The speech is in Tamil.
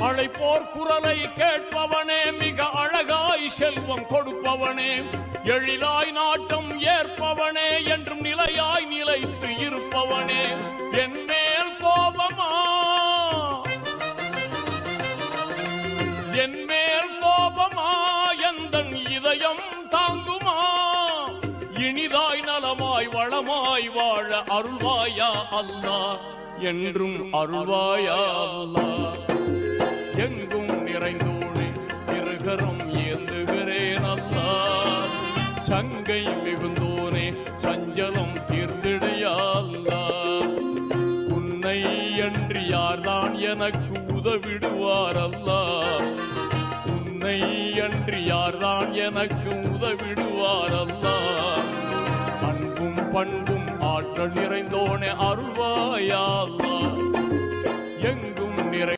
அழைப்போர் குரலை கேட்பவனே மிக அழகாய் செல்வம் கொடுப்பவனே. எழிலாய் நாட்டம் ஏற்பவனே என்றும் நிலையாய் நிலைத்து இருப்பவனே. என் மேல் கோபமா? என் மேல் கோபமா? எந்தன் இதயம் தாங்குமா? இனிதாய் நலமாய் வளமாய் வாழ அருள்வாயா அல்லா என்றும் அருள்வாயா அல்லா சங்கை மிகுந்தோனே சஞ்சலம் தீர்ந்திடையல்லா. உன்னை அன்றி யார்தான் எனக்கு உதவிடுவாரல்லா. உன்னை அன்றி யார்தான் எனக்கு உதவிடுவாரல்லா. அன்பும் பண்பும் ஆற்றல் நிறைந்தோனே அருள்வாயல்லா.